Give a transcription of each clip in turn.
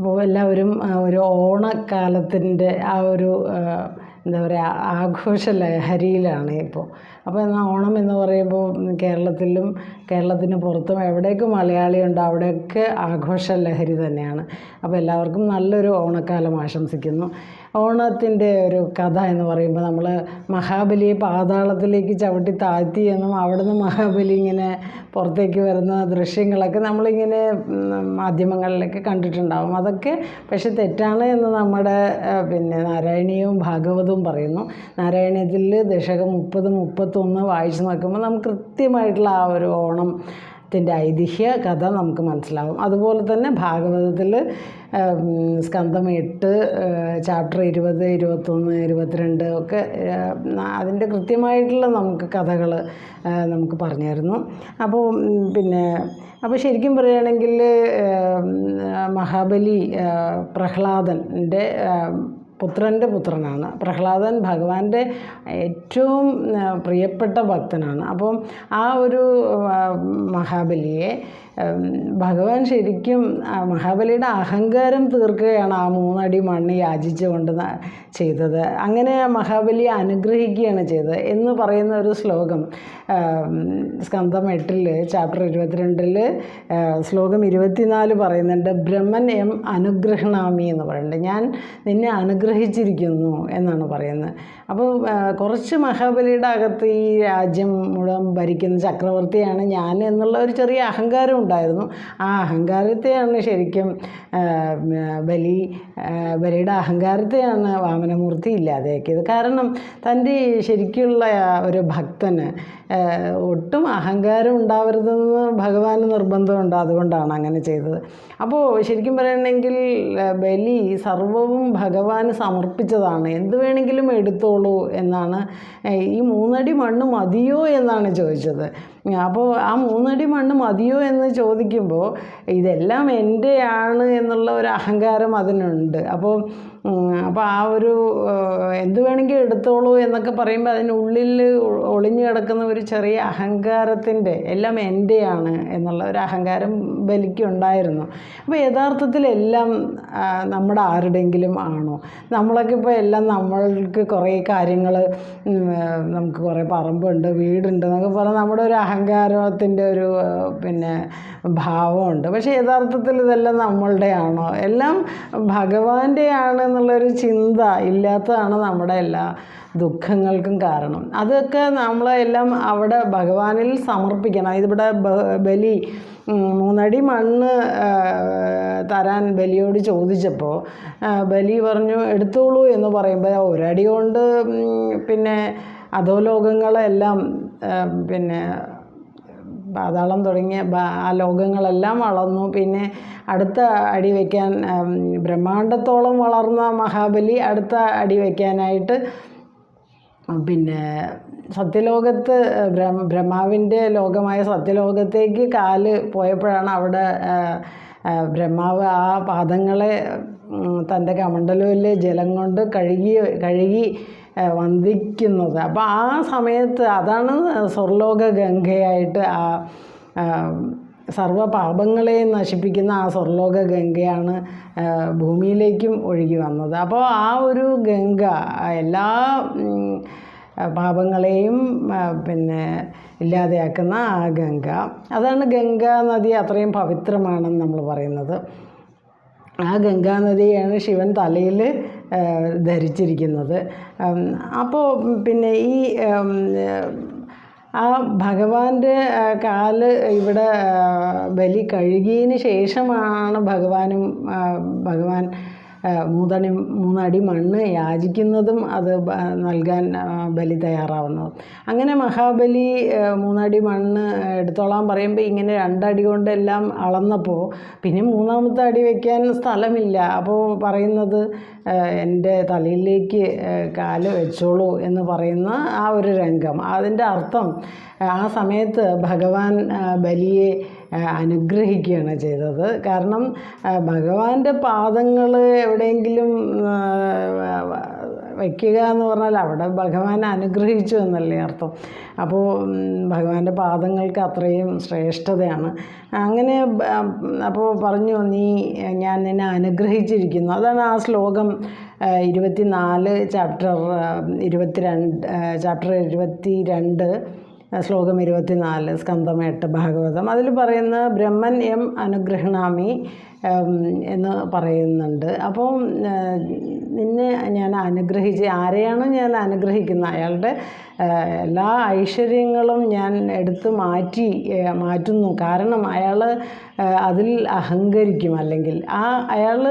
അപ്പോൾ എല്ലാവരും ആ ഒരു ഓണക്കാലത്തിന്റെ ആ ഒരു എന്താ പറയുക ആഘോഷ ലഹരിയിലാണ് ഇപ്പോൾ. അപ്പോൾ എന്നാൽ ഓണം എന്ന് പറയുമ്പോൾ കേരളത്തിലും കേരളത്തിന് പുറത്തും എവിടെയൊക്കെ മലയാളിയുണ്ടോ അവിടെയൊക്കെ ആഘോഷ ലഹരി തന്നെയാണ്. അപ്പോൾ എല്ലാവർക്കും നല്ലൊരു ഓണക്കാലം ആശംസിക്കുന്നു. ഓണത്തിന്റെ ഒരു കഥ എന്ന് പറയുമ്പോൾ നമ്മൾ മഹാബലിയെ പാതാളത്തിലേക്ക് ചവിട്ടി താഴ്ത്തി എന്നും അവിടുന്ന് മഹാബലി ഇങ്ങനെ പുറത്തേക്ക് വരുന്ന ദൃശ്യങ്ങളൊക്കെ നമ്മളിങ്ങനെ മാധ്യമങ്ങളിലൊക്കെ കണ്ടിട്ടുണ്ടാകും അതൊക്കെ പക്ഷെ തെറ്റാണ് എന്ന് നമ്മുടെ പിന്നെ നാരായണീയവും ഭാഗവതവും പറയുന്നു. നാരായണീയത്തിൽ ദശകം മുപ്പത് മുപ്പത്തൊന്ന് വായിച്ചു നോക്കുമ്പോൾ നമുക്ക് കൃത്യമായിട്ടുള്ള ആ ഒരു ഓണം ത്തിന്റെ ഐതിഹ്യ കഥ നമുക്ക് മനസ്സിലാവും. അതുപോലെ തന്നെ ഭാഗവതത്തിൽ സ്കന്ധം എട്ട് ചാപ്റ്റർ ഇരുപത് ഇരുപത്തൊന്ന് ഇരുപത്തിരണ്ട് ഒക്കെ അതിന്റെ കൃത്യമായിട്ടുള്ള നമുക്ക് കഥകൾ നമുക്ക് പറഞ്ഞു തരുന്നു. അപ്പോൾ പിന്നെ അപ്പോൾ ശരിക്കും പറയുകയാണെങ്കിൽ മഹാബലി പ്രഹ്ലാദന്റെ പുത്രന്റെ പുത്രനാണ്. പ്രഹ്ലാദൻ ഭഗവാന്റെ ഏറ്റവും പ്രിയപ്പെട്ട ഭക്തനാണ്. അപ്പം ആ ഒരു മഹാബലിയെ ഭഗവാൻ ശരിക്കും മഹാബലിയുടെ അഹങ്കാരം തീർക്കുകയാണ് ആ മൂന്നടി മണ്ണ് യാചിച്ചുകൊണ്ട് ചെയ്തത്. അങ്ങനെ മഹാബലിയെ അനുഗ്രഹിക്കുകയാണ് ചെയ്തത്. എന്ന് പറയുന്ന ഒരു ശ്ലോകം സ്കന്ധം എട്ടിൽ ചാപ്റ്റർ ഇരുപത്തിരണ്ടിൽ ശ്ലോകം ഇരുപത്തിനാല് പറയുന്നുണ്ട് ബ്രഹ്മൻ എം അനുഗ്രഹണാമി എന്ന് പറയുന്നുണ്ട്. ഞാൻ നിന്നെ അനുഗ്രഹിച്ചിരിക്കുന്നു എന്നാണ് പറയുന്നത്. അപ്പോൾ കുറച്ച് മഹാബലിയുടെ അകത്ത് ഈ രാജ്യം മുഴുവൻ ഭരിക്കുന്ന ചക്രവർത്തിയാണ് ഞാൻ എന്നുള്ള ഒരു ചെറിയ അഹങ്കാരം ഉണ്ടായിരുന്നു. ആ അഹങ്കാരത്തെയാണ് ശരിക്കും ബലി ബലിയുടെ അഹങ്കാരത്തെയാണ് വാമനമൂർത്തി ഇല്ലാതെയാക്കിയത്. കാരണം തന്റെ ശരിക്കുള്ള ഒരു ഭക്തന് ഒട്ടും അഹങ്കാരം ഉണ്ടാവരുതെന്ന് ഭഗവാന് നിർബന്ധമുണ്ട്. അതുകൊണ്ടാണ് അങ്ങനെ ചെയ്തത്. അപ്പോൾ ശരിക്കും പറയണമെങ്കിൽ ബലി സർവവും ഭഗവാന് സമർപ്പിച്ചതാണ്. എന്ത് വേണമെങ്കിലും എടുത്തോളൂ എന്നാണ് ഈ മൂന്നടി മണ്ണ് മതിയോ എന്നാണ് ചോദിച്ചത്. അപ്പോൾ ആ മൂന്നടി മണ്ണ് മതിയോ എന്ന് ചോദിക്കുമ്പോൾ ഇതെല്ലാം എന്റെയാണ് എന്നുള്ള ഒരു അഹങ്കാരം അതിനുണ്ട്. അപ്പോൾ അപ്പോൾ ആ ഒരു എന്ത് വേണമെങ്കിൽ എടുത്തോളൂ എന്നൊക്കെ പറയുമ്പോൾ അതിനുള്ളിൽ ഒളിഞ്ഞു കിടക്കുന്ന ഒരു ചെറിയ അഹങ്കാരത്തിന്റെ എല്ലാം എന്റെയാണ് എന്നുള്ള ഒരു അഹങ്കാരം ബലിക്കുണ്ടായിരുന്നു. അപ്പോൾ യഥാർത്ഥത്തിൽ എല്ലാം നമ്മുടെ ആരുടെയെങ്കിലും ആണോ? നമ്മളൊക്കെ ഇപ്പോൾ എല്ലാം നമ്മൾക്ക് കുറേ കാര്യങ്ങൾ നമുക്ക് കുറേ പറമ്പുണ്ട് വീടുണ്ട് എന്നൊക്കെ പറഞ്ഞാൽ നമ്മുടെ ഒരു അഹങ്കാരത്തിന്റെ ഒരു പിന്നെ ഭാവമുണ്ട്. പക്ഷേ യഥാർത്ഥത്തിൽ ഇതെല്ലാം നമ്മളുടെയാണോ എല്ലാം ഭഗവാന്റെ ആണ് എന്നുള്ളൊരു ചിന്ത ഇല്ലാത്തതാണ് നമ്മുടെ എല്ലാ ദുഃഖങ്ങൾക്കും കാരണം. അതൊക്കെ നമ്മളെല്ലാം അവിടെ ഭഗവാനിൽ സമർപ്പിക്കണം. ഇതിവിടെ ബലി മൂന്നടി മണ്ണ് തരാൻ ബലിയോട് ചോദിച്ചപ്പോൾ ബലി പറഞ്ഞു എടുത്തോളൂ എന്ന് പറയുമ്പോൾ ഒരടി കൊണ്ട് പിന്നെ അധോലോകങ്ങളെല്ലാം പിന്നെ പാതാളം തുടങ്ങിയ ആ ലോകങ്ങളെല്ലാം വളർന്നു. പിന്നെ അടുത്ത അടി വയ്ക്കാൻ ബ്രഹ്മാണ്ടത്തോളം വളർന്ന മഹാബലി അടുത്ത അടി വയ്ക്കാനായിട്ട് പിന്നെ സത്യലോകത്ത് ബ്രഹ്മ ബ്രഹ്മാവിന്റെ ലോകമായ സത്യലോകത്തേക്ക് കാൽ പോയപ്പോഴാണ് അവിടെ ബ്രഹ്മാവ് ആ പാദങ്ങളെ തന്റെ കമണ്ഡലൂരിലെ ജലം കൊണ്ട് കഴുകി കഴുകി വന്ദിക്കുന്നത്. അപ്പോൾ ആ സമയത്ത് അതാണ് സ്വർലോക ഗംഗയായിട്ട് ആ, സർവ പാപങ്ങളെയും നശിപ്പിക്കുന്ന ആ സ്വർലോക ഗംഗയാണ് ഭൂമിയിലേക്കും ഒഴുകി വന്നത്. അപ്പോൾ ആ ഒരു ഗംഗ എല്ലാ പാപങ്ങളെയും പിന്നെ ഇല്ലാതെയാക്കുന്ന ആ ഗംഗ അതാണ് ഗംഗാ നദി അത്രയും പവിത്രമാണെന്ന് നമ്മൾ പറയുന്നത്. ആ ഗംഗാനദിയാണ് ശിവൻ തലയിൽ ധരിച്ചിരിക്കുന്നത്. അപ്പോൾ പിന്നെ ഈ ആ ഭഗവാന്റെ കാൽ ഇവിടെ ബലി കഴുകിയതിന് ശേഷമാണ് ഭഗവാനും ഭഗവാൻ മൂന്നടി മൂന്നടി മണ്ണ് യാചിക്കുന്നതും അത് നൽകാൻ ബലി തയ്യാറാവുന്നതും. അങ്ങനെ മഹാബലി മൂന്നടി മണ്ണ് എടുത്തോളാൻ പറയുമ്പോൾ ഇങ്ങനെ രണ്ടടി കൊണ്ടെല്ലാം അളന്നപ്പോൾ പിന്നെ മൂന്നാമത്തെ അടി വയ്ക്കാൻ സ്ഥലമില്ല. അപ്പോൾ പറയുന്നത് എന്റെ തലയിലേക്ക് കാൽ വെച്ചോളൂ എന്ന് പറയുന്ന ആ ഒരു രംഗം. അതിന്റെ അർത്ഥം ആ സമയത്ത് ഭഗവാൻ ബലിയെ അനുഗ്രഹിക്കുകയാണ് ചെയ്തത്. കാരണം ഭഗവാന്റെ പാദങ്ങൾ എവിടെയെങ്കിലും വയ്ക്കുക എന്ന് പറഞ്ഞാൽ അവിടെ ഭഗവാൻ അനുഗ്രഹിച്ചു എന്നല്ലേ അർത്ഥം. അപ്പോൾ ഭഗവാന്റെ പാദങ്ങൾക്ക് അത്രയും ശ്രേഷ്ഠതയാണ്. അങ്ങനെ അപ്പോൾ പറഞ്ഞു നീ ഞാൻ നിന്നെ അനുഗ്രഹിച്ചിരിക്കുന്നു. അതാണ് ആ ശ്ലോകം ഇരുപത്തിനാല് ചാപ്റ്റർ ഇരുപത്തിരണ്ട് ചാപ്റ്റർ ഇരുപത്തി രണ്ട് ശ്ലോകം ഇരുപത്തിനാല് സ്കന്ധം എട്ട് ഭാഗവതം. അതിൽ പറയുന്ന ബ്രഹ്മൻ എം അനുഗ്രഹണാമി എന്ന് പറയുന്നുണ്ട്. അപ്പം നിന്നെ ഞാൻ അനുഗ്രഹിച്ച് ആരെയാണ് ഞാൻ അനുഗ്രഹിക്കുന്നത് അയാളുടെ എല്ലാ ഐശ്വര്യങ്ങളും ഞാൻ എടുത്ത് മാറ്റി മാറ്റുന്നു. കാരണം അയാൾ അതിൽ അഹങ്കരിക്കും അല്ലെങ്കിൽ ആ അയാൾ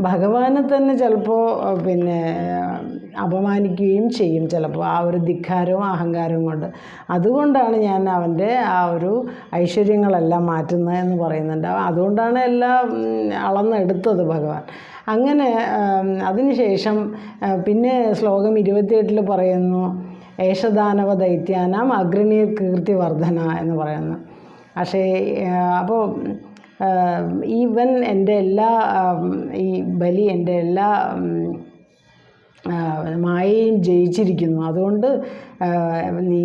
ഭഗവാനെ തന്നെ ചിലപ്പോൾ പിന്നെ അപമാനിക്കുകയും ചെയ്യും ചിലപ്പോൾ ആ ഒരു ധിക്കാരവും അഹങ്കാരവും കൊണ്ട്. അതുകൊണ്ടാണ് ഞാൻ അവന്റെ ആ ഒരു ഐശ്വര്യങ്ങളെല്ലാം മാറ്റുന്നത് എന്ന് പറയുന്നുണ്ട്. അതുകൊണ്ടാണ് എല്ലാം അളന്നെടുത്തത് ഭഗവാൻ. അങ്ങനെ അതിനുശേഷം പിന്നെ ശ്ലോകം ഇരുപത്തിയെട്ടിൽ പറയുന്നു ഏഷദാനവ ദൈത്യാനാം അഗ്രണീർ കീർത്തിവർദ്ധന എന്ന് പറയുന്നു. പക്ഷേ അപ്പോൾ ഈവൻ എന്റെ എല്ലാ ഈ ബലി എന്റെ എല്ലാ മായയും ജയിച്ചിരിക്കുന്നു. അതുകൊണ്ട് നീ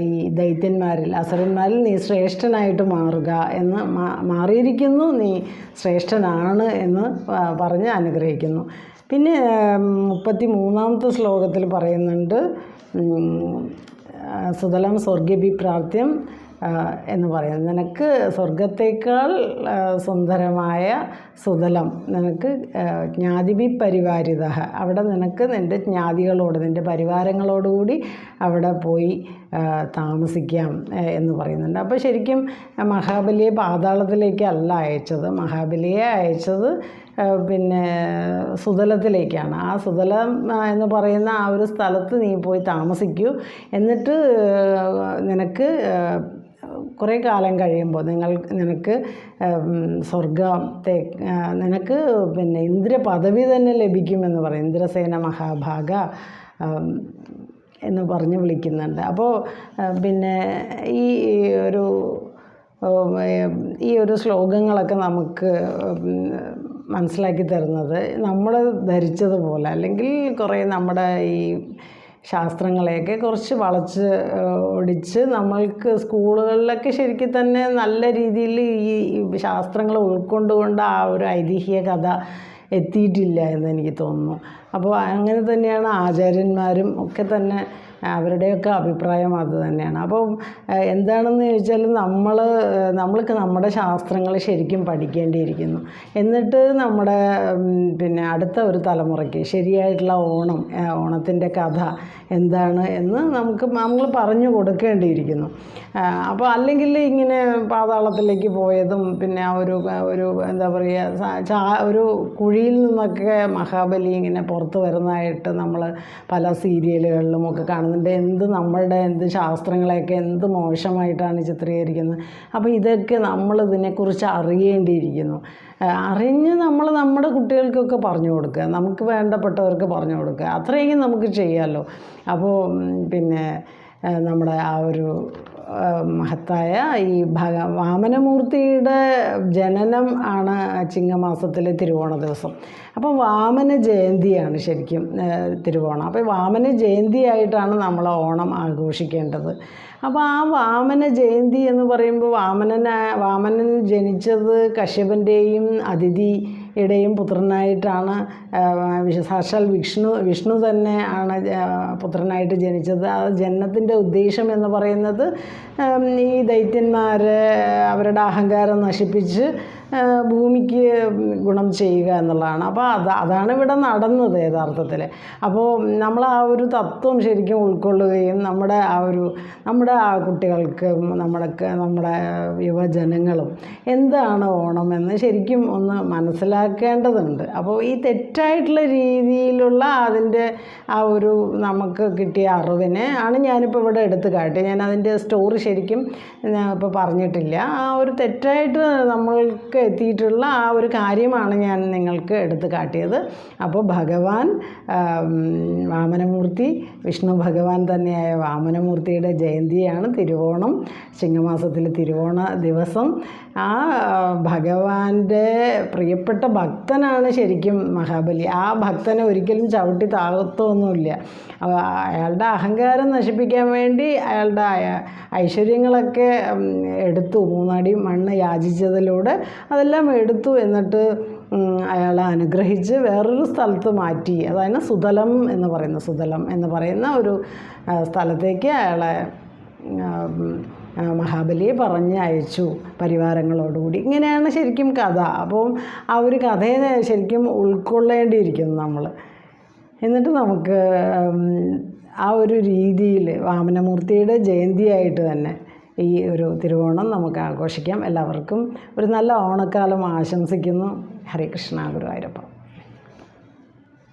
ഈ ദൈത്യന്മാരിൽ അസുരന്മാരിൽ നീ ശ്രേഷ്ഠനായിട്ട് മാറുക എന്ന് മാറിയിരിക്കുന്നു. നീ ശ്രേഷ്ഠനാണ് എന്ന് പറഞ്ഞ് അനുഗ്രഹിക്കുന്നു. പിന്നെ മുപ്പത്തി മൂന്നാമത്തെ ശ്ലോകത്തിൽ പറയുന്നുണ്ട് സുതലം ആ, എന്ന് പറയുന്നത് നിനക്ക് സ്വർഗത്തേക്കാൾ സുന്ദരമായ സുതലം നിനക്ക് ജ്ഞാതിബി പരിവാരിത അവിടെ നിനക്ക് നിന്റെ ജ്ഞാതികളോട് നിന്റെ പരിവാരങ്ങളോടുകൂടി അവിടെ പോയി താമസിക്കാം എന്ന് പറയുന്നുണ്ട്. അപ്പോൾ ശരിക്കും മഹാബലിയെ പാതാളത്തിലേക്കല്ല അയച്ചത്. മഹാബലിയെ അയച്ചത് പിന്നെ സുതലത്തിലേക്കാണ്. ആ സുതലം എന്ന് പറയുന്ന ആ ഒരു സ്ഥലത്ത് നീ പോയി താമസിക്കൂ. എന്നിട്ട് നിനക്ക് കുറേ കാലം കഴിയുമ്പോൾ നിങ്ങൾ നിനക്ക് സ്വർഗത്തെ നിനക്ക് പിന്നെ ഇന്ദ്ര പദവി തന്നെ ലഭിക്കുമെന്ന് പറയും. ഇന്ദ്രസേന മഹാഭാഗ എന്ന് പറഞ്ഞ് വിളിക്കുന്നുണ്ട്. അപ്പോൾ പിന്നെ ഈ ഒരു ഈ ഒരു ശ്ലോകങ്ങളൊക്കെ നമുക്ക് മനസ്സിലാക്കി തരുന്നത് നമ്മൾ ധരിച്ചതുപോലെ അല്ലെങ്കിൽ കുറേ നമ്മുടെ ഈ ശാസ്ത്രങ്ങളെയൊക്കെ കുറച്ച് വളച്ച് ഒടിച്ച് നമ്മൾക്ക് സ്കൂളുകളിലൊക്കെ ശരിക്കും തന്നെ നല്ല രീതിയിൽ ഈ ശാസ്ത്രങ്ങൾ ഉൾക്കൊണ്ടുകൊണ്ട് ആ ഒരു ഐതിഹ്യ കഥ എത്തിയിട്ടില്ല എന്ന് എനിക്ക് തോന്നുന്നു. അപ്പോൾ അങ്ങനെ തന്നെയാണ് ആചാര്യന്മാരും ഒക്കെ തന്നെ അവരുടെയൊക്കെ അഭിപ്രായം അത് തന്നെയാണ്. അപ്പോൾ എന്താണെന്ന് ചോദിച്ചാൽ നമ്മൾ നമ്മൾക്ക് നമ്മുടെ ശാസ്ത്രങ്ങൾ ശരിക്കും പഠിക്കേണ്ടിയിരിക്കുന്നു. എന്നിട്ട് നമ്മുടെ പിന്നെ അടുത്ത ഒരു തലമുറയ്ക്ക് ശരിയായിട്ടുള്ള ഓണം ഓണത്തിന്റെ കഥ എന്താണ് എന്ന് നമുക്ക് നമ്മൾ പറഞ്ഞു കൊടുക്കേണ്ടിയിരിക്കുന്നു. അപ്പോൾ അല്ലെങ്കിൽ ഇങ്ങനെ പാതാളത്തിലേക്ക് പോയതും പിന്നെ ആ ഒരു ഒരു എന്താ പറയുക ചാ ഒരു കുഴിയിൽ നിന്നൊക്കെ മഹാബലി ഇങ്ങനെ പുറത്ത് വരുന്നതായിട്ട് നമ്മൾ പല സീരിയലുകളിലും ഒക്കെ കാണുന്നുണ്ട്. എന്ത് നമ്മളുടെ എന്ത് ശാസ്ത്രങ്ങളെയൊക്കെ എന്ത് മോശമായിട്ടാണ് ചിത്രീകരിക്കുന്നത്. അപ്പോൾ ഇതൊക്കെ നമ്മൾ ഇതിനെക്കുറിച്ച് അറിയേണ്ടിയിരിക്കുന്നു. അറിഞ്ഞ് നമ്മൾ നമ്മുടെ കുട്ടികൾക്കൊക്കെ പറഞ്ഞു കൊടുക്കുക. നമുക്ക് വേണ്ടപ്പെട്ടവർക്ക് പറഞ്ഞു കൊടുക്കുക. അത്രയെങ്കിലും നമുക്ക് ചെയ്യാമല്ലോ അപ്പോൾ പിന്നെ നമ്മുടെ ആ ഒരു മഹത്തായ ഈ ഭഗ വാമനമൂർത്തിയുടെ ജനനം ആണ് ചിങ്ങമാസത്തിലെ തിരുവോണ ദിവസം. അപ്പോൾ വാമന ജയന്തിയാണ് ശരിക്കും തിരുവോണം. അപ്പോൾ വാമന ജയന്തിയായിട്ടാണ് നമ്മൾ ഓണം ആഘോഷിക്കേണ്ടത്. അപ്പോൾ ആ വാമന ജയന്തി എന്ന് പറയുമ്പോൾ വാമനന വാമനൻ ജനിച്ചത് കശ്യപന്റെയും അതിഥിയുടെയും പുത്രനായിട്ടാണ് സാക്ഷാൽ വിഷ്ണു വിഷ്ണു തന്നെ ആണ് പുത്രനായിട്ട് ജനിച്ചത്. ആ ജനനത്തിന്റെ ഉദ്ദേശം എന്ന് പറയുന്നത് ഈ ദൈത്യന്മാർ അവരുടെ അഹങ്കാരം നശിപ്പിച്ച് ഭൂമിക്ക് ഗുണം ചെയ്യുക എന്നുള്ളതാണ്. അപ്പോൾ അത് അതാണ് ഇവിടെ നടന്നത് യഥാർത്ഥത്തിൽ അപ്പോൾ നമ്മൾ ആ ഒരു തത്വം ശരിക്കും ഉൾക്കൊള്ളുകയും നമ്മുടെ ആ ഒരു നമ്മുടെ ആ കുട്ടികൾക്ക് നമ്മുടെ നമ്മുടെ യുവജനങ്ങളും എന്താണ് ഓണം എന്ന് ശരിക്കും ഒന്ന് മനസ്സിലാക്കേണ്ടതുണ്ട്. അപ്പോൾ ഈ തെറ്റായിട്ടുള്ള രീതിയിലുള്ള അതിന്റെ ആ ഒരു നമുക്ക് കിട്ടിയ അറിവിനെ ആണ് ഞാനിപ്പോൾ ഇവിടെ എടുത്ത് കാട്ടി. ഞാൻ അതിന്റെ സ്റ്റോറി ശരിക്കും ഇപ്പോൾ പറഞ്ഞിട്ടില്ല. ആ ഒരു തെറ്റായിട്ട് നമ്മൾക്ക് എത്തിയിട്ടുള്ള ആ ഒരു കാര്യമാണ് ഞാൻ നിങ്ങൾക്ക് എടുത്തു കാട്ടിയത്. അപ്പോൾ ഭഗവാൻ വാമനമൂർത്തി വിഷ്ണു ഭഗവാൻ തന്നെയായ വാമനമൂർത്തിയുടെ ജയന്തിയാണ് തിരുവോണം ചിങ്ങമാസത്തിലെ തിരുവോണ ദിവസം. ആ ഭഗവാന്റെ പ്രിയപ്പെട്ട ഭക്തനാണ് ശരിക്കും മഹാബലി. ആ ഭക്തനെ ഒരിക്കലും ചവിട്ടി താകത്തൊന്നുമില്ല അയാളുടെ അഹങ്കാരം നശിപ്പിക്കാൻ വേണ്ടി അയാളുടെ ഐശ്വര്യങ്ങളൊക്കെ എടുത്തു. മൂന്നടി മണ്ണ് യാചിച്ചതിലൂടെ അതെല്ലാം എടുത്തു എന്നിട്ട് അയാളെ അനുഗ്രഹിച്ച് വേറൊരു സ്ഥലത്ത് മാറ്റി. അതായത് സുതലം എന്ന് പറയുന്ന സുതലം എന്ന് പറയുന്ന ഒരു സ്ഥലത്തേക്ക് അയാളെ മഹാബലിയെ പറഞ്ഞ് അയച്ചു പരിവാരങ്ങളോടുകൂടി. ഇങ്ങനെയാണ് ശരിക്കും കഥ. അപ്പം ആ ഒരു കഥയെ ശരിക്കും ഉൾക്കൊള്ളേണ്ടിയിരിക്കുന്നു നമ്മൾ എന്നിട്ട് നമുക്ക് ആ ഒരു രീതിയിൽ വാമനമൂർത്തിയുടെ ജയന്തിയായിട്ട് തന്നെ ഈ ഒരു തിരുവോണം നമുക്ക് ആഘോഷിക്കാം. എല്ലാവർക്കും ഒരു നല്ല ഓണക്കാലം ആശംസിക്കുന്നു. ഹരേ കൃഷ്ണ ഗുരുവായൂരപ്പ.